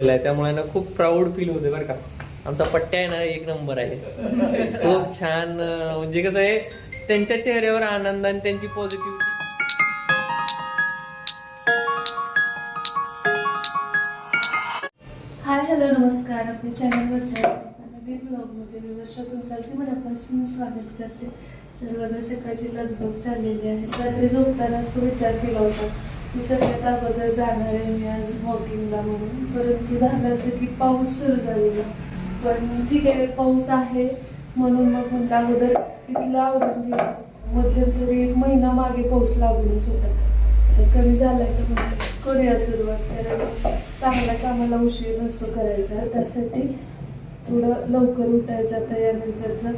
आहे. त्यामुळे ना खूप प्राऊड फील होते बरं का. आमचा पट्ट्या आहे ना एक नंबर आहे. खूप छान म्हणजे कसं आहे त्यांच्या चेहऱ्यावर आनंद आणि त्यांची पॉझिटिव्हिटी हाय हॅलो नमस्कार. आपल्या चॅनलवरच्या नवीन ब्लॉगमध्ये मी वर्षा तुमचं मनापासून स्वागत करते. तर बघा सकाळची लगभग चाललेली आहे. रात्री झोपतानाच तो विचार केला होता. मी सगळ्यात अगोदर जाणार आहे मी आज वॉकिंगला म्हणून. परंतु झालं असं की पाऊस सुरू झालेला. पण ठीक आहे पाऊस आहे म्हणून मग म्हणलं अगोदर इथला आवरून मध्यंतरी एक महिना मागे पाऊस लागूनच होता. तर कमी झालाय तर मग करूया सुरुवात. कारण चांगल्या कामाला उशीर नसतो करायचा. त्यासाठी थोडं लवकर उठायचा त्यानंतरचं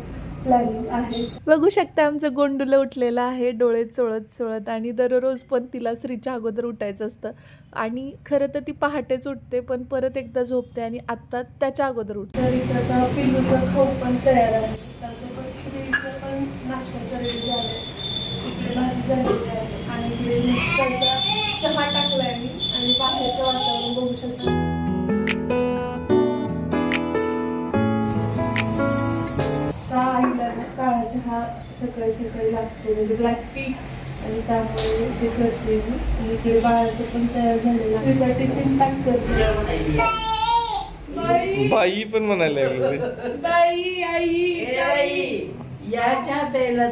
प्लॅनिंग आहे. बघू शकता आमचं गोंडूला उठलेलं आहे डोळे चोळत चोळत आणि दररोज पण तिला स्त्रीच्या अगोदर उठायचं असतं. आणि खरं तर ती पहाटेच उठते पण परत एकदा झोपते आणि आत्ता त्याच्या अगोदर उठते. तर इथं आता पिल्लूचं खाऊ पण तयार आहे. त्यासोबत स्त्रीचं पण नाश्त्याचं रेडी झालं इकडे भाजी झालेली आहे. आणि इकडे चहा टाकलाय मी. आणि बाहेरचं वातावरण बघू शकता. सकाळी सकाळी लागतो. म्हणजे ब्लॅक टी आणि त्यामुळे ते करते मी. आणि इकडे बाळाचं पण तयार झालेलं आहे. तिचा टिफिन पॅक करते. बाई. पण म्हणायला लागले. बाई आई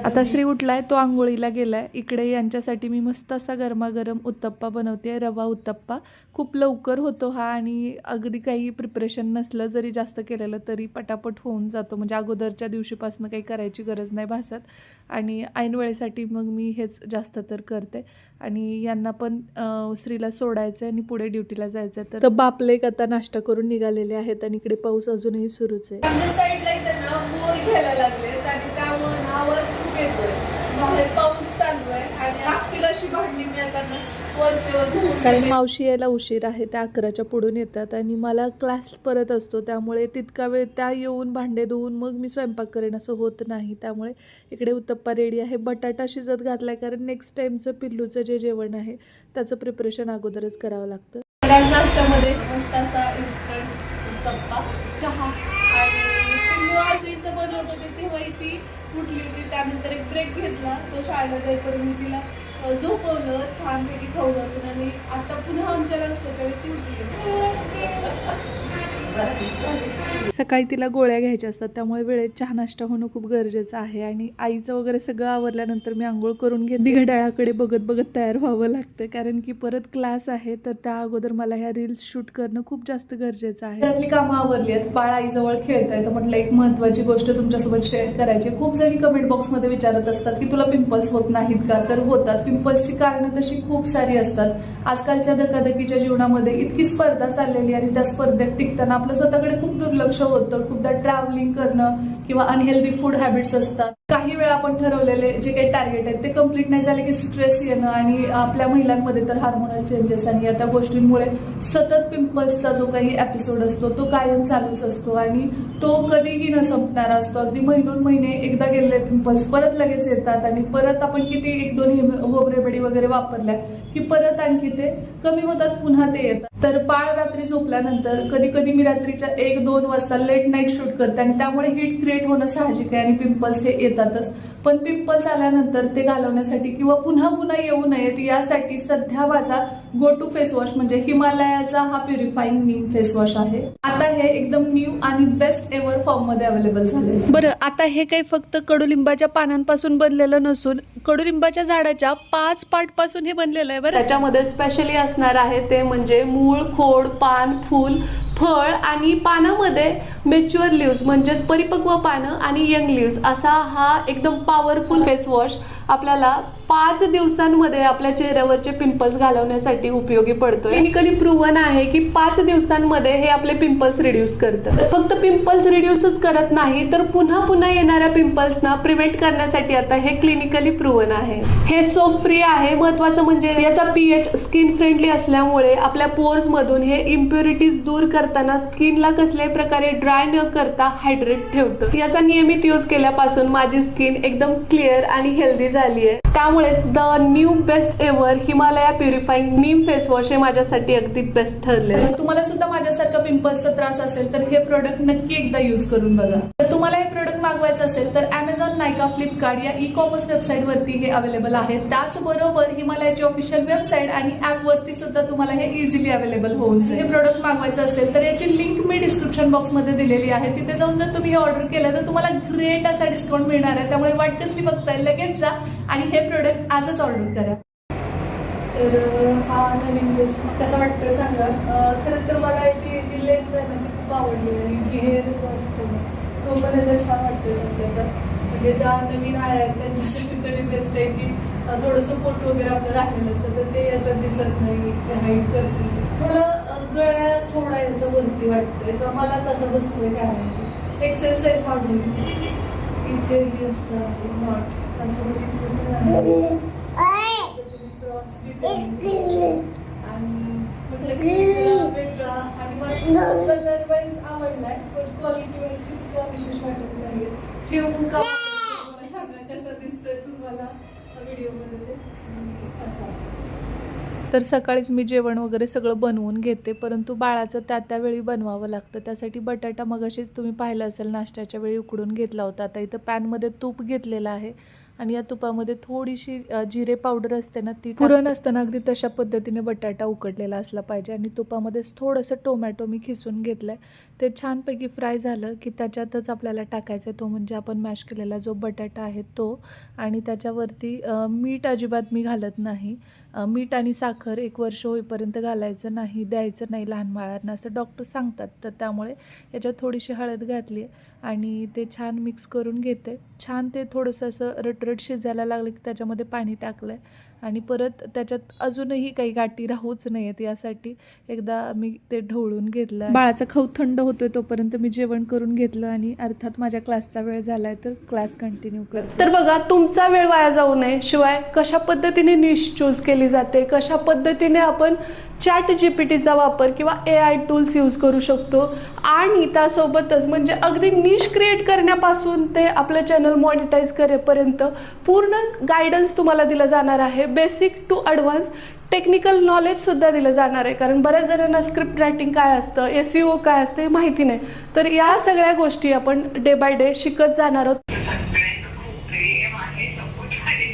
आता श्री उठलाय तो आंघोळीला गेलाय. इकडे यांच्यासाठी मी मस्त असा गरमागरम उत्तप्पा बनवते रवा उत्तप्पा. खूप लवकर होतो हा आणि अगदी काही प्रिपरेशन नसलं जरी जास्त केलेलं तरी पटापट होऊन जातो. म्हणजे अगोदरच्या दिवशीपासून काही करायची गरज नाही भासत. आणि ऐन वेळेसाठी मग मी हेच जास्त तर करते. आणि यांना पण अं, श्रीला सोडायचं आहे आणि पुढे ड्युटीला जायचं आहे तर बापले एक आता नाश्ता करून निघालेले आहेत आणि इकडे पाऊस अजूनही सुरूच आहे. आमच्या साईडला इथं ना मोर घ्यायला लागले आणि त्यामुळे ना आवाज खूप येतोय बाहेर पाऊस चालू आहे आणि लागतील अशी भांडी मी आता ना वरचे वर धुवून कारण मावशी यायला उशीर आहे त्या अकराच्या पुढून येतात आणि मला क्लास परत असतो त्यामुळे तितका वेळ त्या येऊन भांडे धुवून मग मी स्वयंपाक करेन असं होत नाही. त्यामुळे इकडे उत्तप्पा रेडी आहे. बटाटा शिजत घातलाय कारण नेक्स्ट टाइमचं पिल्लूचं जे जेवण आहे त्याचं प्रिपरेशन अगोदरच करावं लागतं. नाश्त्यामध्ये मस्त असा इन्स्टंट उत्तप्पा चहा आणि बनवत होते ती उठली होती. त्यानंतर एक ब्रेक घेतला. तो शाळेला जाईपर्यंत मी तिला झोपवलं छानपैकी खवलं आणि आता पुन्हा आमच्या नाश्त्याच्या वेळी ती उठली सकाळी तिला गोळ्या घ्यायच्या असतात त्यामुळे वेळेत चहा नाश्ता होणं खूप गरजेचं आहे. आणि आईचं वगैरे सगळं आवरल्यानंतर मी आंघोळ करून घेते. घड्याळाकडे बघत बघत तयार व्हावं लागतं कारण की परत क्लास आहे तर त्या अगोदर मला ह्या रील्स शूट करणं खूप जास्त गरजेचं आहे. त्यातली कामं आवरली आहेत बाळ आईजवळ खेळतंय तर म्हटलं एक महत्वाची गोष्ट तुमच्यासोबत शेअर करायची. खूप जणी कमेंट बॉक्समध्ये विचारत असतात की तुला पिंपल्स होत नाहीत का? तर होतात. पिंपल्सची कारणं तशी खूप सारी असतात. आजकालच्या धकाधकीच्या जीवनामध्ये इतकी स्पर्धा चाललेली आणि त्या स्पर्धेत टिकताना आपलं स्वतःकडे खूप दुर्लक्ष होतं खूपदा ट्रॅव्हलिंग करणं किंवा अनहेल्दी फूड हॅबिट्स असतात. काही वेळा आपण ठरवलेले जे काही टार्गेट आहेत ते कंप्लीट नाही झाले की स्ट्रेस येणं आणि आपल्या महिलांमध्ये तर हार्मोनल चेंजेस आणि या त्या गोष्टींमुळे सतत पिंपल्सचा जो काही एपिसोड असतो तो कायम चालूच असतो आणि तो कधीही न संपणारा असतो. अगदी महिनोन महिने एकदा गेलेले पिंपल्स परत लगेच येतात आणि परत आपण किती एक दोन होम रेमेडी वगैरे वापरल्या की परत आणखी ते कमी होतात पुन्हा ते येतात. तर पाळ रात्री झोपल्यानंतर कधी कधी मी रात्रीच्या एक दोन वाजता लेट नाईट शूट करते आणि त्यामुळे हिट क्रिएट होणं साहजिक आहे आणि पिंपल्स हे येतातच. पण पिंपल्स आल्यानंतर ते घालवण्यासाठी किंवा पुन्हा पुन्हा येऊ नयेत यासाठी सध्या माझा गो टू फेस वॉश म्हणजे हिमालयाचा हा प्युरिफाईंग नीम फेस वॉश आहे. आता हे एकदम न्यू आणि बेस्ट एव्हर फॉर्ममध्ये अवेलेबल आहे बरं आता हे काही फक्त कडुलिंबाच्या पानांपासून बनलेलं नसून कडुलिंबाच्या झाडाच्या पाच पार्टपासून हे बनलेलं आहे बरं? त्याच्यामध्ये स्पेशली असणार आहे ते म्हणजे मूळ खोड पान फूल फळ आणि पानामध्ये मेच्युअर लिव्ज म्हणजेच परिपक्व पानं आणि यंग लिव्ज असा हा एकदम पॉवरफुल फेस वॉश आपल्याला पाच दिवसांमध्ये आपल्या चेहऱ्यावरचे पिंपल्स घालवण्यासाठी उपयोगी पडतो क्लिनिकली प्रूवन आहे की पाच दिवसांमध्ये हे आपले पिंपल्स रिड्यूस करतं फक्त पिंपल्स रिड्यूसच करत नाही तर पुन्हा पुन्हा येणाऱ्या पिंपल्सना प्रिव्हेंट करण्यासाठी आता हे क्लिनिकली प्रूवन आहे. हे सोप फ्री आहे. महत्वाचं म्हणजे याचा पीएच स्किन फ्रेंडली असल्यामुळे आपल्या पोर्स मधून हे इम्प्युरिटीज दूर करताना स्किनला कसल्याही प्रकारे ड्राय न करता हायड्रेट ठेवतं. याचा नियमित यूज केल्यापासून माझी स्किन एकदम क्लिअर आणि हेल्दी झाली आहे त्यामुळे त्यामुळेच the new best ever Himalaya purifying neem face wash हे माझ्यासाठी अगदी बेस्ट ठरले तर तुम्हाला सुद्धा माझ्यासारखा पिंपल्सचा त्रास असेल तर हे प्रोडक्ट नक्की एकदा युज करून बघा. तर तुम्हाला हे प्रोडक्ट मागवायचं असेल तर अमेझॉन नायका फ्लिपकार्ट या ई कॉमर्स वेबसाईट वरती हे अवेलेबल आहे त्याचबरोबर हिमालयाची ऑफिशियल वेबसाईट आणि ऍप वरती सुद्धा तुम्हाला हे इझिली अवेलेबल होऊन जाईल. हे प्रोडक्ट मागवायचं असेल तर याची लिंक मी डिस्क्रिप्शन बॉक्समध्ये दिलेली आहे. तिथे जाऊन जर तुम्ही हे ऑर्डर केलं तर तुम्हाला ग्रेट असा डिस्काउंट मिळणार आहे. त्यामुळे वाट कसली बघताय लगेच जा. आणि हे प्रोडक्ट आजच ऑर्डर करा. तर हा नवीन ड्रेस कसा वाटतं सांगा? अं, खरं तर मला याची जी लेंथ आहे ना ती खूप आवडली आणि घेर जो असतो तो पण याचा छान वाटतो म्हणजे ज्या नवीन आया आहेत त्यांच्यासाठी तरी बेस्ट आहे की थोडंसं फोटो वगैरे आपलं राहिलेलं असतं तर ते याच्यात दिसत नाही ते हाईट करते मला गळ्या थोडा याचं वरती वाटतोय तर मलाच असं बसतोय काय माहिती एक्सरसाइज मागून. इथे ही असतं नॉट कलर वाईज आवडलाय पण क्वालिटी वाईज तितका विशेष वाटत नाही मला सांगा कसं दिसतंय तुम्हाला व्हिडिओमध्ये ते असं तर सकाळीच मी जेवण वगैरे सगळं बनवून घेते परंतु बाळाचं त्या त्यावेळी बनवावं लागतं. त्यासाठी बटाटा मगाशीच तुम्ही पाहिलं असेल नाश्त्याच्या वेळी उकडून घेतला होता. आता इथं पॅनमध्ये तूप घेतलेलं आहे. आणि या तुपामध्ये थोडीशी जिरे पावडर असते ना ती पुरण असताना अगदी तशा पद्धतीने बटाटा उकडलेला असला पाहिजे आणि तुपामध्येच थोडंसं टोमॅटो मी खिसून घेतलं आहे ते छानपैकी फ्राय झालं की त्याच्यातच आपल्याला टाकायचं तो म्हणजे आपण मॅश केलेला जो बटाटा आहे तो. आणि त्याच्यावरती मीठ अजिबात मी घालत नाही. मीठ आणि साखर एक वर्ष होईपर्यंत घालायचं नाही द्यायचं नाही लहान बाळांना असं डॉक्टर सांगतात. तर त्यामुळे याच्यात थोडीशी हळद घातली आणि ते छान मिक्स करून घेते. छान ते थोडंसं असं रटरट शिजायला लागलं की त्याच्यामध्ये पाणी टाकलं आहे आणि परत त्याच्यात अजूनही काही गाठी राहूच नाही आहेत यासाठी. एकदा मी ते ढवळून घेतलं बाळाचा खाऊ थंड होतोय तोपर्यंत मी जेवण करून घेतलं आणि अर्थात माझ्या क्लासचा वेळ झाला आहे तर क्लास कंटिन्यू करते. तर बघा तुमचा वेळ वाया जाऊ नये. शिवाय कशा पद्धतीने निश चूज केली जाते? कशा पद्धतीने आपण चॅट जी पी टीचा वापर किंवा ए आय टूल्स यूज करू शकतो? आणि त्यासोबतच म्हणजे अगदी निश क्रिएट करण्यापासून ते आपलं चॅनल मॉनिटाईज करेपर्यंत पूर्ण गायडन्स तुम्हाला दिलं जाणार आहे. बेसिक टू ॲडव्हान्स टेक्निकल नॉलेजसुद्धा दिलं जाणार आहे. कारण बऱ्याच जणांना स्क्रिप्ट रायटिंग काय असतं एस सी ओ काय असतं हे माहिती नाही. तर या सगळ्या गोष्टी आपण डे बाय डे शिकत जाणार आहोत सगळ्यांचं खूप प्रेम आहे सपोर्ट आहे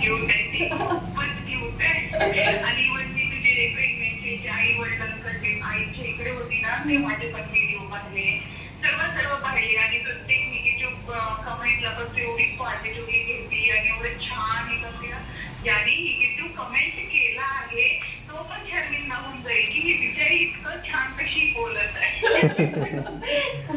क्यूट आहे ती खूपच क्यूट आहे आणि इव्हन ती तुझे प्रेग्नेन्सीचे आई वडिलांकडे आईच्या इकडे होती ना ते माझे पण व्हिडिओ पाहिले सर्व सर्व पाहिले आणि प्रत्येक मी युट्यूब कमेंटला पण एवढी पॉझिटिव्हली घेतली आणि एवढं छान येत असते ना ज्याने युट्यूब कमेंट केला आहे तो पण शर्मिंदा होऊन जाईल की ही बिचारी इतकं छान कशी बोलत आहे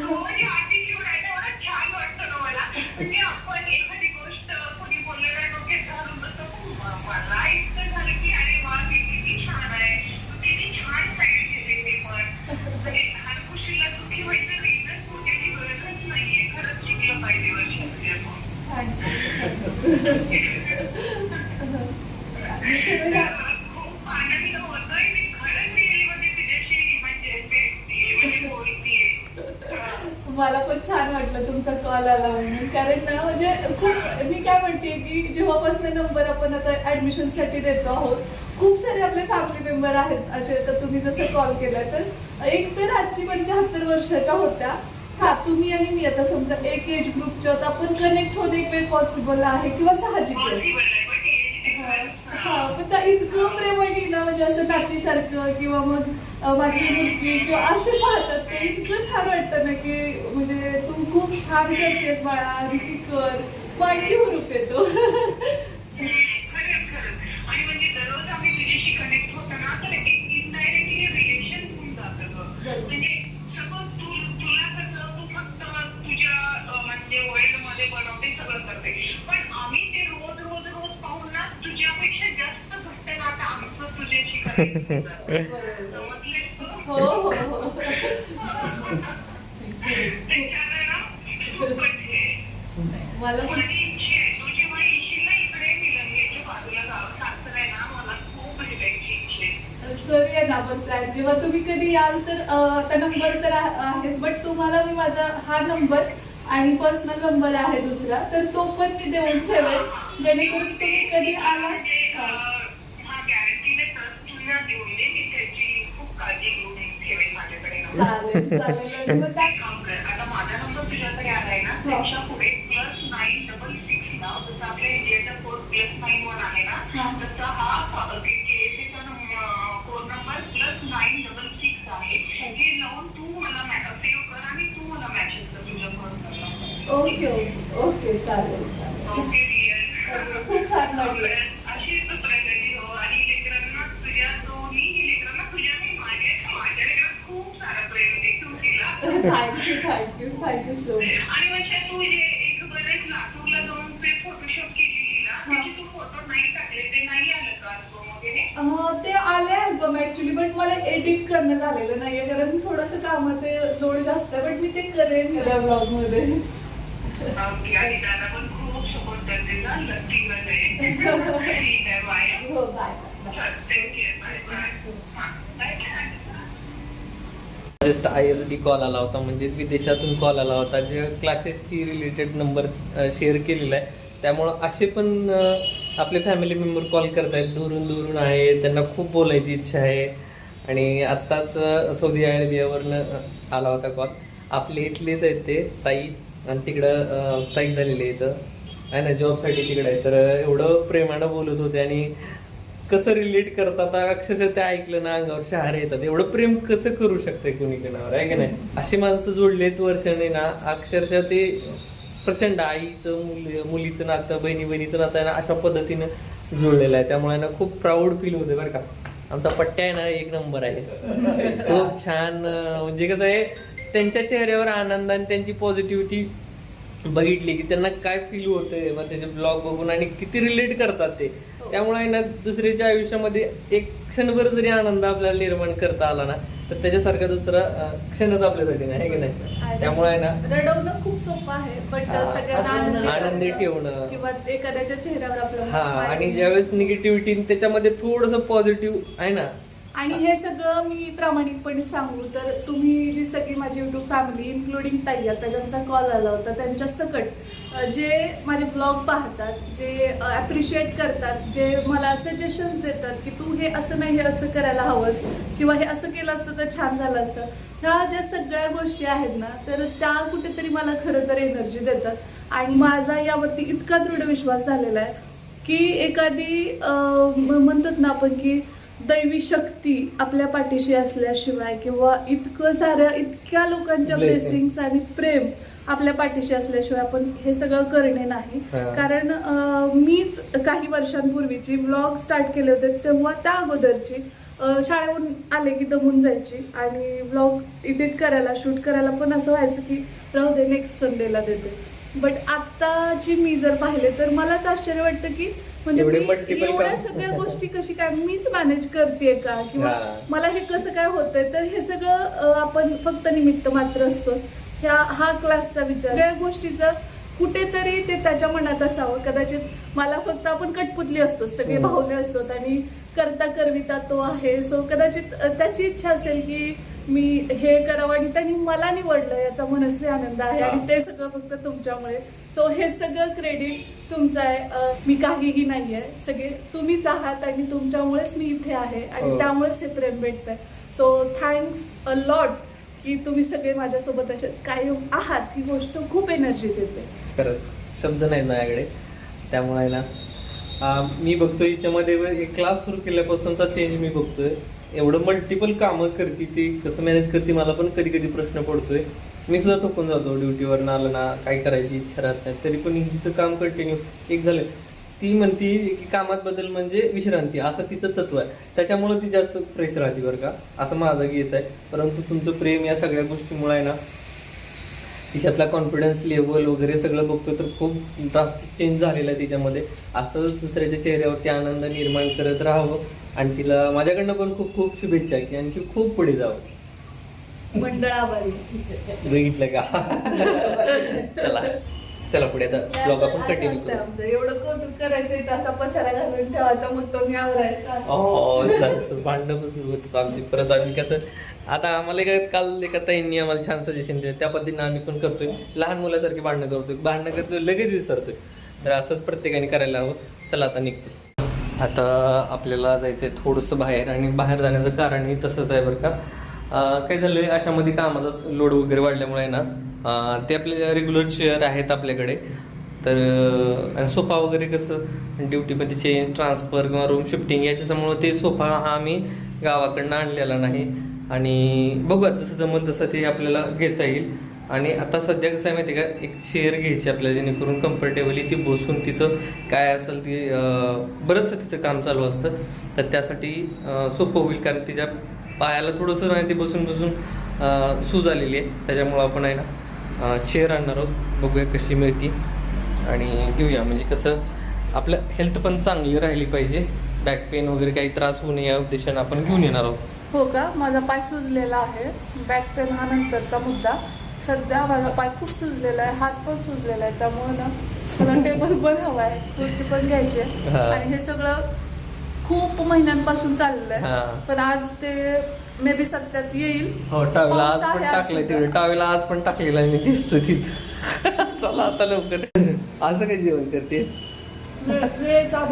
म्हणजे attitude आहे ना, मला छान वाटतं ना मला. म्हणजे आपण एखादी गोष्ट कोणी बोललं ना डोक्यात घालून बसतो, "म- मला इतकं झालं की अरे वा, मी किती छान आहे. तू किती छान सांगितलेलं ते पण." म्हणजे लहान गोष्टीला दुःखी व्हायचं नाही ना, तोट्याची गरजच नाहीये. खरंच शिकलं पाहिजे वर्षातून आपण. खूप आनंद होतोय. मी खरंच real मध्ये तुझ्याशी म्हणजे भेटतेय, म्हणजे बोलतेय. मला पण छान वाटलं तुमचा कॉल आला म्हणून. कारण ना म्हणजे खूप मी काय म्हणते की जेव्हापासून नंबर आपण आता ऍडमिशनसाठी देतो आहोत खूप सारे आपले फॅमिली मेंबर आहेत असे. तर तुम्ही जसं कॉल केला तर एक तर आजची पंच्याहत्तर वर्षाच्या होत्या. हा तुम्ही आणि मी आता समजा एक एज ग्रुपच्या होता आपण कनेक्ट होणं एक वेळ पॉसिबल आहे किंवा साहजिक आहे. हा पण त्या इतकं प्रेमाने ना म्हणजे असं नातीसारखं किंवा मग माझी मुलगी किंवा असे पाहतात ते इतकं छान वाटतं ना की म्हणजे तू खूप छान करतेस बाळा कर. मांडी हुरूप येतो खरंच खरंच आणि म्हणजे दररोज आम्ही तुझ्याशी कनेक्ट होतो ना तर एक इनडायरेक्टली रिलेशन होऊन जातं गं. म्हणजे सगळं तू तुला कसं तू फक्त तुझ्या अं, म्हणजे वर्ल्डमध्ये बनवते सगळं करते पण आम्ही ते रोज रोज रोज पाहून ना तुझ्यापेक्षा जास्त घट्ट नातं आमचं तुझ्याशी connect होऊन जातं. समजलीस तू? हो हो हो त्याच्यानं ना खूपच हे. मला पण माझी इच्छा आहे. तू जेव्हा येशील ना इकडे निलंगेच्या बाजूला गाव सासर आहे ना हो हो करूया ना आपण प्लॅन जेव्हा तुम्ही कधी याल तर आता नंबर तर आहेच बट तुम्हाला मी माझा हा नंबर आणि पर्सनल नंबर आहे दुसरा तर तो पण मी देऊन ठेवेल जेणेकरून तुम्ही कधी आला ओके ओके चालेल खूप छान वाटलं अशीच प्रगती हो आणि लेकरांना तुझ्या दोन्ही लेकरांना तुझ्या आणि माझ्या माझ्या लेकरांना खूप सारा प्रेम दे तू तिला thank you thank you thank you so much आणि म्हणजे तू जे एक बरेच लातूरला जाऊन ते फोटोशॉप केलेली ना त्याचे तू फोटो नाही टाकले ते नाही आलं का अल्बम वगैरे? अं, ते आले अल्बम ऍक्च्युली बट मला एडिट करणं झालेलं नाहीये कारण थोडंसं कामाचे लोड जास्त आहे बट मी ते करेन. या ब्लॉगमध्ये ओके आणि दादा पण खूप सपोर्ट करते ना नक्की मध्ये ठीक आहे बाय हो bye thank you bye bye हां bye just I S D call आला होता म्हणजे विदेशातून कॉल आला होता जे क्लासेसशी रिलेटेड नंबर शेअर केलेला आहे. त्यामुळं असे पण आपले फॅमिली मेंबर कॉल करत आहेत दुरून दुरून आहे त्यांना खूप बोलायची इच्छा आहे. आणि आत्ताच सौदी अरेबियावरनं आला होता कॉल आपले इथलेच आहेत ते ताई आणि तिकडं स्थायिक झालेले इथं आहे ना जॉबसाठी तिकडं आहे. तर एवढं प्रेमानं बोलत होते आणि कसं रिलेट करतात अक्षरशः ते ऐकलं ना अंगावर शहारे येतात. एवढं प्रेम कसं करू शकते कोणी कुणावर आहे की नाही? अशी माणसं जोडलेत वर्षाने ना अक्षरशः ते प्रचंड आईचं मुली मुलीचं नातं बहिणी बहिणीचं नातं आहे ना अशा पद्धतीनं जुळलेलं आहे. त्यामुळे ना खूप प्राऊड फील होते बरं का. आमचा पट्ट्या आहे ना एक नंबर आहे. खूप छान म्हणजे कसं आहे त्यांच्या चेहऱ्यावर आनंद आणि त्यांची पॉझिटिव्हिटी बघितली की त्यांना काय फील होतंय मग त्याचे ब्लॉग बघून आणि किती रिलेट करतात ते. त्यामुळे आहे ना दुसऱ्याच्या आयुष्यामध्ये एक क्षणभर जरी आनंद आपल्याला निर्माण करता आला ना तर त्याच्यासारखा दुसरा क्षणच आपल्यासाठी नाही की नाही त्यामुळे आहे ना रडवणं खूप सोपं आहे आनंदी ठेवणं. किंवा एखाद्याच्या चेहऱ्यावर हा आणि. ज्यावेळेस निगेटिव्हिटी त्याच्यामध्ये थोडस पॉझिटिव्ह आहे ना आणि हे सगळं मी प्रामाणिकपणे सांगू. तर तुम्ही जी सगळी माझी युट्यूब फॅमिली इन्क्लुडिंग ताई आता ज्यांचा कॉल आला होता त्यांच्या सकट जे माझे ब्लॉग पाहतात जे ॲप्रिशिएट करतात जे मला सजेशन्स देतात की तू हे असं नाही हे असं करायला हवंस किंवा हे असं केलं असतं तर छान झालं असतं ह्या ज्या सगळ्या गोष्टी आहेत ना तर त्या कुठेतरी मला खरं तर एनर्जी देतात. आणि माझा यावरती इतका दृढ विश्वास झालेला आहे की एखादी अ, म्हणतात ना आपण की दैवी शक्ती आपल्या पाठीशी असल्याशिवाय किंवा इतकं साऱ्या इतक्या लोकांच्या. ब्लेसिंग्स आणि प्रेम आपल्या पाठीशी असल्याशिवाय आपण हे सगळं करणे नाही. कारण मीच काही वर्षांपूर्वीची ब्लॉग स्टार्ट केले होते तेव्हा त्या अगोदरची शाळेहून आले की दमून जायची आणि ब्लॉग एडिट करायला शूट करायला पण असं व्हायचं की राहू दे नेक्स्ट संडेला देते बट आत्ताची मी जर पाहिले तर मलाच आश्चर्य वाटतं की म्हणजे एवढे मी multiple एवढ्या काम. सगळ्या गोष्टी कशी काय मीच मॅनेज करते का किंवा हा. मला हे कसं काय होतंय तर हे सगळं अ, आपण फक्त निमित्त मात्र असतो ह्या हा क्लासचा विचार या गोष्टीचं कुठेतरी ते त्याच्या मनात असावं कदाचित मला फक्त आपण कटपुतली असतो सगळे हम्म. भावले असतो आणि करता करविता तो आहे सो कदाचित अ, त्याची इच्छा असेल की मी हे करावं आणि त्यांनी मला निवडलं याचा मनस्वी आनंद आहे. आणि ते सगळं फक्त तुमच्यामुळे. सो हे सगळं क्रेडिट तुमचं आहे. मी काहीही नाही आहे सगळे तुम्हीच आहात आणि तुमच्यामुळेच मी इथे आहे आणि हो. त्यामुळेच हे प्रेम भेटतंय. सो थँक्स अ लॉट की तुम्ही सगळे माझ्यासोबत असेच कायम आहात. ही गोष्ट खूप एनर्जी देते. खरंच. शब्द नाही माझ्याकडे. त्यामुळे ना मी बघतोय हिच्यामध्ये एक क्लास सुरू केल्यापासूनचा चेंज मी बघतोय. एवढं मल्टिपल कामं करते ती कसं मॅनेज करते मला पण कधी कधी प्रश्न पडतोय. मी सुद्धा थकून जातो ड्युटीवर आलं ना काय करायची इच्छा राहत नाही. तरी पण हिचं काम कंटिन्यू एक झालं ती म्हणती की कामात बदल म्हणजे विश्रांती. असं तिचं तत्व आहे. त्याच्यामुळे ती जास्त फ्रेश राहते बरं का. असं माझा गेस आहे. परंतु तुमचं प्रेम या सगळ्या गोष्टीमुळे आहे ना तिच्यातला कॉन्फिडन्स लेवल वगैरे सगळं बघतो तर खूप ड्रास्टिक चेंज झालेला आहे तिच्यामध्ये. असंच दुसऱ्याच्या चेहऱ्यावरती आनंद निर्माण करत राहावं. आणि तिला माझ्याकडनं पण खूप खूप शुभेच्छा की आणखी खूप पुढे जावं. बघितलं का? चला चला पुढे आता ब्लॉग आपण कंटिन्यू करू. एवढं कौतुक करायचंय तसा पसारा घालून ठेवायचा मग तो मी आवरायचा. हो भांडणं पण सुरू होतं आमची. परत आम्ही कसं आता आम्हाला एका काल एका ताईंनी आम्हाला छान सजेशन दिलं. त्या पद्धतीने आम्ही पण करतोय. लहान मुलासारखी भांडणं करतोय. भांडणं करतोय लगेच विसरतोय. तर असंच प्रत्येकाने करायला हवं. चला आता निघतो. आता आपल्याला जायचंय थोडंसं बाहेर आणि बाहेर जाण्याचं कारणही तसंच आहे बरं का. काय काय झालंय अशामध्ये कामाचा लोड वगैरे वाढल्यामुळे आहे ना ते आपले रेग्युलर चेअर आहेत आपल्याकडे. तर आणि सोफा वगैरे कसं ड्युटीमध्ये चेंज ट्रान्सफर किंवा रूम शिफ्टिंग याच्यामुळं ते सोफा हा आम्ही गावाकडनं आणलेला नाही. आणि बघूया जसं जमल तसं ते आपल्याला घेता येईल. आणि आता सध्या कसं आहे माहिती आहे का? एक चेअर घ्यायची आपल्याला जेणेकरून कम्फर्टेबली ती बसून तिचं काय असेल ती बरंचसं तिचं काम चालू असतं. तर त्यासाठी सोपं होईल कारण तिच्या पायाला थोडंसं नाही ते बसून बसून सूज आलेली आहे. त्याच्यामुळं आपण आहे ना चेअर आणणार आहोत. बघूया कशी मिळती. आणि घेऊया. म्हणजे कसं आपलं हेल्थ पण चांगली राहिली पाहिजे. बॅक पेन वगैरे काही त्रास होऊ नये या उद्देशाने आपण घेऊन येणार आहोत. हो का? माझा पाय सुजलेला आहे. बॅक पेन हा नंतरचा मुद्दा. सध्या माझा पाय खूप सुजलेला आहे हात पण सुजलेला आहे त्यामुळे ना मला टेबल पण हवा आहे खुर्ची पण घ्यायची आहे. आणि हे सगळं खूप महिन्यांपासून चाललंय. पण आज ते मे बी सत्यात येईल. हो टावेल आज पण टाकलंय सुद्धा. तिकडे. टावेल आज पण टाकलेला आहे मी दिसतो तिथं. चला आता लवकर. असं काय जेवण करतेस? वेळेचा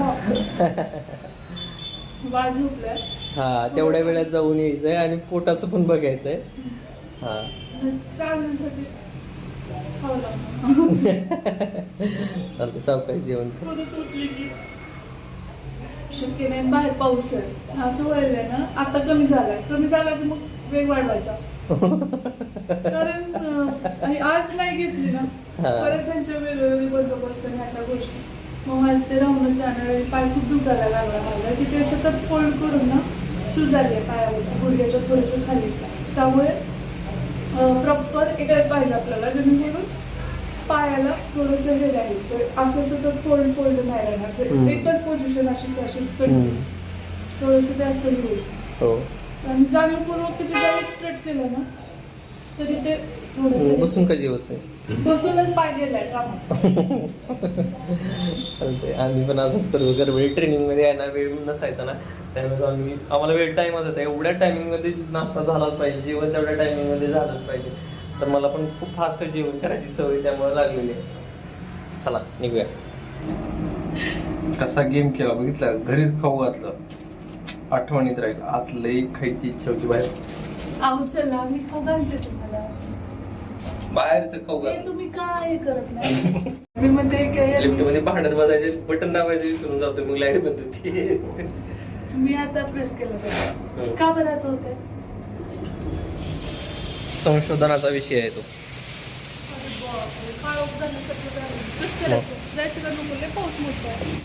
हा तेवढ्या वेळात जाऊन यायचंय आणि पोटाचं पण बघायचंय. हा. चालण्यासाठी खावं लागतं चालतं सावकाश जेवण कर. परत उठली की. शक्य नाही बाहेर पाऊस आहे. असं व्हायलंय ना आता कमी झालाय. कमी झाला की मग वेग वाढवायचा. कारण अं, आज नाही घेतली ना हा. परत त्यांच्या वेगवेगळे बंदोबस्त आणि ह्या गोष्टी. मग मला ते राहूनच जाणार आणि पाय खूप दुखायला लागला मला. की ते सतत फोल्ड करून ना सूज आली आहे पायावर गुडघ्याच्या थोडंसं खाली. त्यामुळे प्रॉपर एकच पाहिजे आपल्याला जेणेकरून पायाला थोडंसं हे राहील. तर असं सतत फोल्ड फोल्ड नाही राहणार. एकच पोझिशन अशीच अशीच. कंटिन्यू थोडंसं ते असं होईल. हो. आणि जाणीवपूर्वक किती जरी स्ट्रेट केलं ना तरी ते थोडंसं बसून का जेवत नाही. बसूनच पाय गेलाय चालतंय. आम्ही पण असंच करू. गडबडी ट्रेनिंगमध्ये येणार वेळ नसायचा ना त्यामुळे आम्ही आम्हाला वेळ टाइमच होता. एवढ्या टायमिंगमध्ये नाश्ता झालाच पाहिजे जेवण तेवढ्या टायमिंगमध्ये झालंच पाहिजे. तर मला पण खूप फास्ट जेवण करायची सवय त्यामुळे लागलेली आहे. चला निघूया. कसा गेम केला बघितला? घरीच खाऊ घातलं. आठवणीत राहील. आज लई खायची इच्छा होती बाहेर. आहो चला मी खाऊ घालते तुम्हाला. बाहेरचं खाऊ हे तुम्ही का हे करत नाही? मी म्हणते काय लिफ्टमध्ये भांडत बसायचे बटन दाबायचे विसरून जातो मग लाइट बंद होती. मी आता प्रेस केलं पाहिजे का बरं असं होतंय? संशोधनाचा विषय आहे तो. काळ करण्यासाठी जायचं का नको? लय पाऊस मोठा आहे.